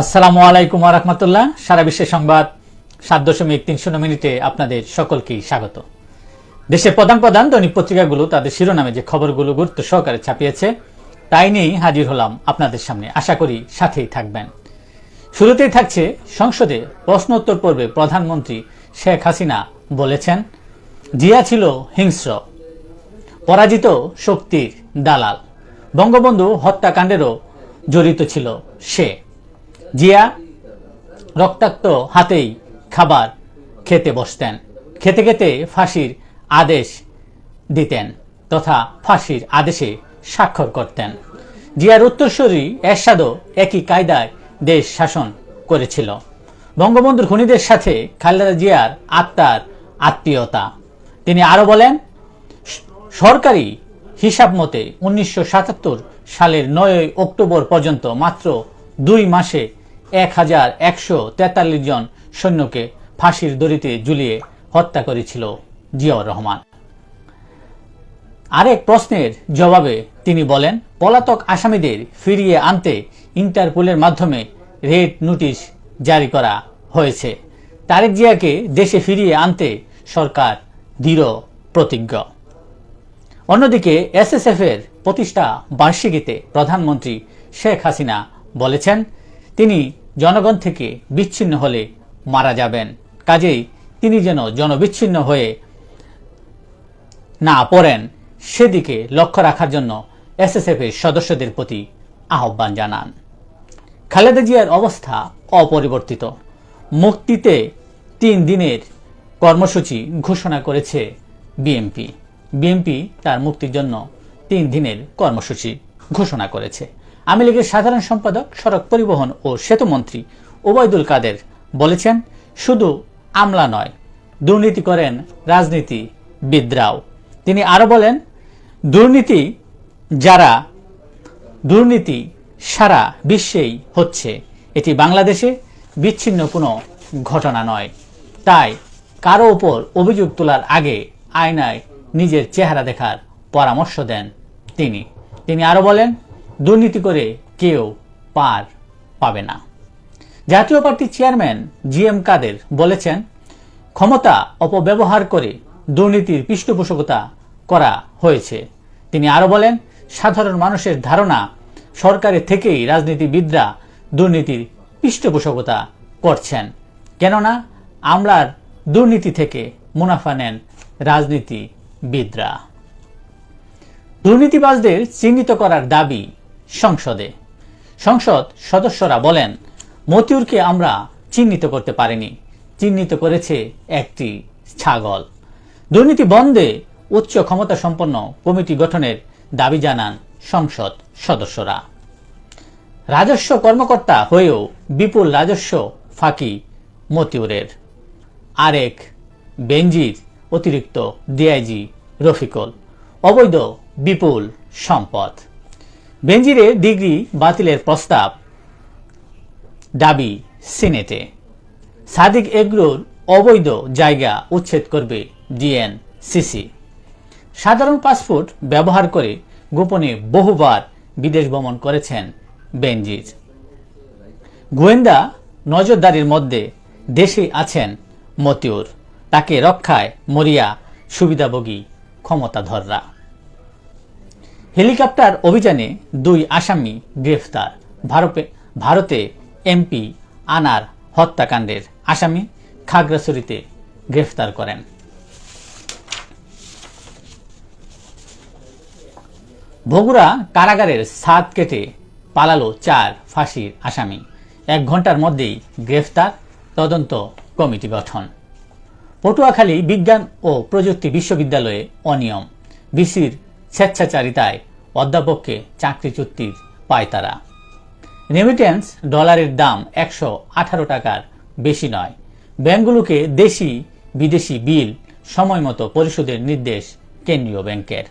আসসালামু আলাইকুম রহমতুল্লাহ। সারা বিশ্বের সংবাদ সাত দশমিক তিন শূন্য মিনিটে আপনাদের সকলকেই স্বাগত। দেশের প্রধান প্রধান দৈনিক পত্রিকাগুলো তাদের শিরোনামে যে খবরগুলো গুরুত্ব সহকারে ছাপিয়েছে, তাই নিয়েই হাজির হলাম আপনাদের সামনে। আশা করি সাথেই থাকবেন। শুরুতেই থাকছে সংসদে প্রশ্নোত্তর পর্বে প্রধানমন্ত্রী শেখ হাসিনা বলেছেন, জিয়া ছিল হিংস্র, পরাজিত শক্তির দালাল। বঙ্গবন্ধু হত্যাকাণ্ডেরও জড়িত ছিল সে। জিয়া রক্তাক্ত হাতেই খাবার খেতে বসতেন। খেতে খেতে ফাঁসির আদেশ দিতেন তথা ফাঁসির আদেশে স্বাক্ষর করতেন। জিয়ার উত্তরসূরি এরশাদও একই কায়দায় দেশ শাসন করেছিল। বঙ্গবন্ধুর খুনিদের সাথে খালেদা জিয়ার আত্মার আত্মীয়তা। তিনি আরও বলেন, সরকারি হিসাব মতে উনিশশো সাতাত্তর সালের নয় অক্টোবর পর্যন্ত মাত্র দুই মাসে এক হাজার একশো তেতাল্লিশ জন সৈন্যকে ফাঁসির দড়িতে ঝুলিয়ে হত্যা করেছিল জিয়াউর রহমান। আরেক প্রশ্নের জবাবে তিনি বলেন, পলাতক আসামিদের ফিরিয়ে আনতে ইন্টারপোলের মাধ্যমে রেড নোটিশ জারি করা হয়েছে। তারেক জিয়াকে দেশে ফিরিয়ে আনতে সরকার দৃঢ় প্রতিজ্ঞ। অন্যদিকে এসএসএফ এর প্রতিষ্ঠা বার্ষিকীতে প্রধানমন্ত্রী শেখ হাসিনা বলেছেন, তিনি জনগণ থেকে বিচ্ছিন্ন হলে মারা যাবেন। কাজেই তিনি যেন জনবিচ্ছিন্ন হয়ে না পড়েন, সেদিকে লক্ষ্য রাখার জন্য এসএসএফ এর সদস্যদের প্রতি আহ্বান জানান। খালেদা জিয়ার অবস্থা অপরিবর্তিত। মুক্তিতে তিন দিনের কর্মসূচি ঘোষণা করেছে বিএমপি বিএমপি তার মুক্তির জন্য তিন দিনের কর্মসূচি ঘোষণা করেছে। আওয়ামী লীগের সাধারণ সম্পাদক, সড়ক পরিবহন ও সেতুমন্ত্রী ওবায়দুল কাদের বলেছেন, শুধু আমলা নয়, দুর্নীতি করেন রাজনীতি বিদ্রাও তিনি আরও বলেন, দুর্নীতি যারা, দুর্নীতি সারা বিশ্বেই হচ্ছে, এটি বাংলাদেশে বিচ্ছিন্ন কোনো ঘটনা নয়। তাই কারও ওপর অভিযোগ তোলার আগে আয়নায় নিজের চেহারা দেখার পরামর্শ দেন তিনি। তিনি আরও বলেন দুর্নীতি করে কেউ পার পাবে না। জাতীয় পার্টির চেয়ারম্যান জি এম কাদের বলেছেন, ক্ষমতা অপব্যবহার করে দুর্নীতির পৃষ্ঠপোষকতা করা হয়েছে। তিনি আরও বলেন, সাধারণ মানুষের ধারণা সরকারের থেকেই রাজনীতিবিদরা দুর্নীতির পৃষ্ঠপোষকতা করছেন। কেননা, আমলার দুর্নীতি থেকে মুনাফা নেন রাজনীতিবিদরা। দুর্নীতিবাজদের চিহ্নিত করার দাবি সংসদে। সংসদ সদস্যরা বলেন, মতিউরকে আমরা চিহ্নিত করতে পারিনি। চিহ্নিত করেছে একটি ছাগল। দুর্নীতি বন্ধে উচ্চ ক্ষমতা সম্পন্ন কমিটি গঠনের দাবি জানান সংসদ সদস্যরা। রাজস্ব কর্মকর্তা হয়েও বিপুল রাজস্ব ফাঁকি মতিউরের। আরেক বেঞ্জির অতিরিক্ত ডিআইজি রফিকুল। অবৈধ বিপুল সম্পদ। বেঞ্জিরের ডিগ্রি বাতিলের প্রস্তাব। দাবি, সিনেটে। সাদিক এগ্রোর অবৈধ জায়গা উচ্ছেদ করবে ডিএনসিসি। সাধারণ পাসপোর্ট ব্যবহার করে গোপনে বহুবার বিদেশ ভ্রমণ করেছেন বেনজির। গোয়েন্দা নজরদারির মধ্যে দেশে আছেন মতিউর। তাকে রক্ষায় মরিয়া সুবিধাভোগী ক্ষমতাধররা। হেলিকপ্টার অভিযানে দুই আসামি গ্রেফতার। ভারতে ভারতে এমপি আনার হত্যাকাণ্ডের আসামি খাগড়াছড়িতে গ্রেফতার করেন। বগুড়া কারাগারের ছাদ কেটে পালালো চার ফাঁসির আসামি। এক ঘণ্টার মধ্যেই গ্রেফতার তদন্ত কমিটি গঠন। পটুয়াখালী বিজ্ঞান ও প্রযুক্তি বিশ্ববিদ্যালয়ে অনিয়ম। বিসির স্বেচ্ছাচারিতায় অধ্যাপককে চাকরিচ্যুতির পায় তারা রেমিটেন্স ডলারের দাম একশো আঠারো টাকার বেশি নয়। ব্যাংকগুলোকে দেশি বিদেশি বিল, সময় মতো পরিশোধের নির্দেশ কেন্দ্রীয় ব্যাংকের।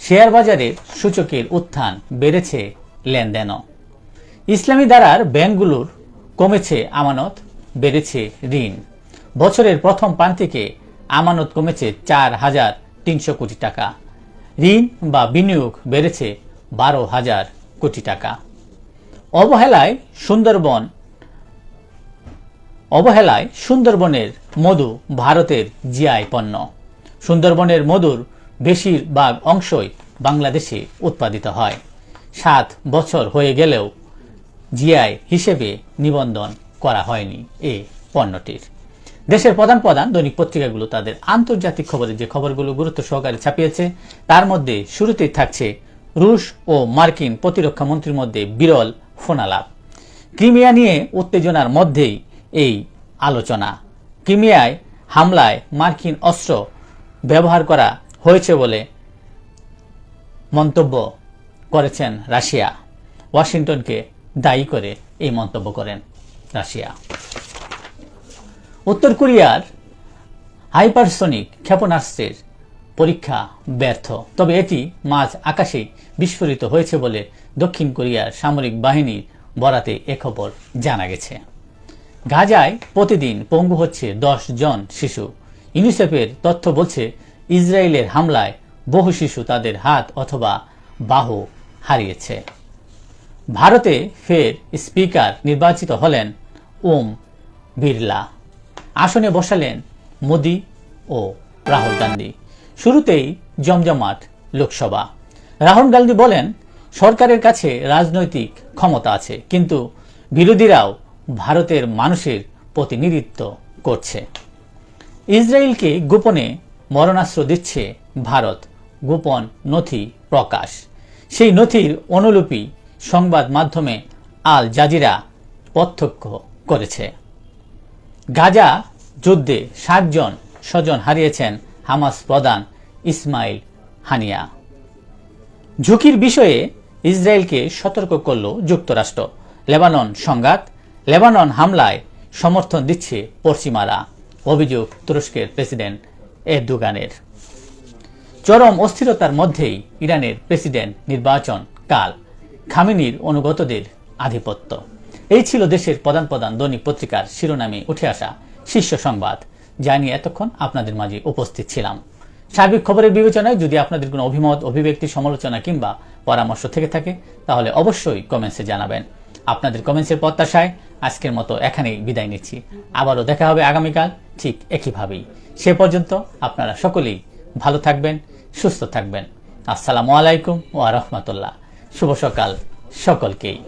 শেয়ার বাজারে সূচকের উত্থান বেড়েছে লেনদেনও। ইসলামী দ্বারার ব্যাংকগুলোর কমেছে আমানত, বেড়েছে ঋণ। বছরের প্রথম প্রান্তিকে আমানত কমেছে চার হাজার তিনশো কোটি টাকা। ঋণ বা বিনিয়োগ বেড়েছে বারো হাজার কোটি টাকা। অবহেলায় সুন্দরবন, অবহেলায় সুন্দরবনের মধু ভারতের জিআই পণ্য। সুন্দরবনের মধুর বেশিরভাগ অংশই বাংলাদেশে উৎপাদিত হয়। সাত বছর হয়ে গেলেও জিআই হিসেবে নিবন্ধন করা হয়নি এই পণ্যটির। দেশের প্রধান প্রধান দৈনিক পত্রিকাগুলো তাদের আন্তর্জাতিক খবরের যে খবরগুলো গুরুত্ব সহকারে ছাপিয়েছে, তার মধ্যে শুরুতেই থাকছে রুশ ও মার্কিন প্রতিরক্ষা মন্ত্রীর মধ্যে বিরল ফোনালাপ। ক্রিমিয়া নিয়ে উত্তেজনার মধ্যেই এই আলোচনা। ক্রিমিয়ায় হামলায় মার্কিন অস্ত্র ব্যবহার করা হয়েছে বলে মন্তব্য করেছেন রাশিয়া। ওয়াশিংটনকে দায়ী করে এই মন্তব্য করেন রাশিয়া। উত্তর কোরিয়ার হাইপারসনিক ক্ষেপণাস্ত্রের পরীক্ষা ব্যর্থ। তবে এটি মাঝ আকাশে বিস্ফোরিত হয়েছে বলে দক্ষিণ কোরিয়ার সামরিক বাহিনীর বরাতে এ খবর জানা গেছে। গাজায় প্রতিদিন পঙ্গু হচ্ছে দশ জন শিশু। ইউনিসেফের তথ্য বলছে, ইসরায়েলের হামলায় বহু শিশু তাদের হাত অথবা বাহু হারিয়েছে। ভারতে ফের স্পিকার নির্বাচিত হলেন ওম বিড়লা। আসনে বসালেন মোদি ও রাহুল গান্ধী। শুরুতেই জমজমাট লোকসভা। রাহুল গান্ধী বলেন, সরকারের কাছে রাজনৈতিক ক্ষমতা আছে, কিন্তু বিরোধীরাও ভারতের মানুষের প্রতিনিধিত্ব করছে। ইসরায়েলকে গোপনে মরণাস্ত্র দিচ্ছে ভারত। গোপন নথি প্রকাশ। সেই নথির অনুলিপি সংবাদ মাধ্যমে আল জাজিরা প্রত্যক্ষ করেছে। গাজা যুদ্ধে সাতজন স্বজন হারিয়েছেন হামাস প্রধান ইসমাইল হানিয়া। ঝুঁকির বিষয়ে ইসরায়েলকে সতর্ক করল যুক্তরাষ্ট্র। লেবানন সংঘাত, লেবানন হামলায় সমর্থন দিচ্ছে পশ্চিমারা, অভিযোগ তুরস্কের প্রেসিডেন্ট এরদোগানের। চরম অস্থিরতার মধ্যেই ইরানের প্রেসিডেন্ট নির্বাচন কাল, খামিনির অনুগতদের আধিপত্য। এই ছিল দেশের প্রধান প্রধান দৈনিক পত্রিকার শিরোনামে উঠে আসা শীর্ষ সংবাদ, যা নিয়ে এতক্ষণ আপনাদের মাঝে উপস্থিত ছিলাম। সার্বিক খবরের বিবেচনায় যদি আপনাদের কোনো অভিমত, অভিব্যক্তি, সমালোচনা কিংবা পরামর্শ থেকে থাকে, তাহলে অবশ্যই কমেন্টসে জানাবেন। আপনাদের কমেন্টসের প্রত্যাশায় আজকের মতো এখানেই বিদায় নিচ্ছি। আবারও দেখা হবে আগামীকাল ঠিক একইভাবেই। সে পর্যন্ত আপনারা সকলেই ভালো থাকবেন, সুস্থ থাকবেন। আসসালামু আলাইকুম ও রহমতুল্লাহ। শুভ সকাল সকলকেই।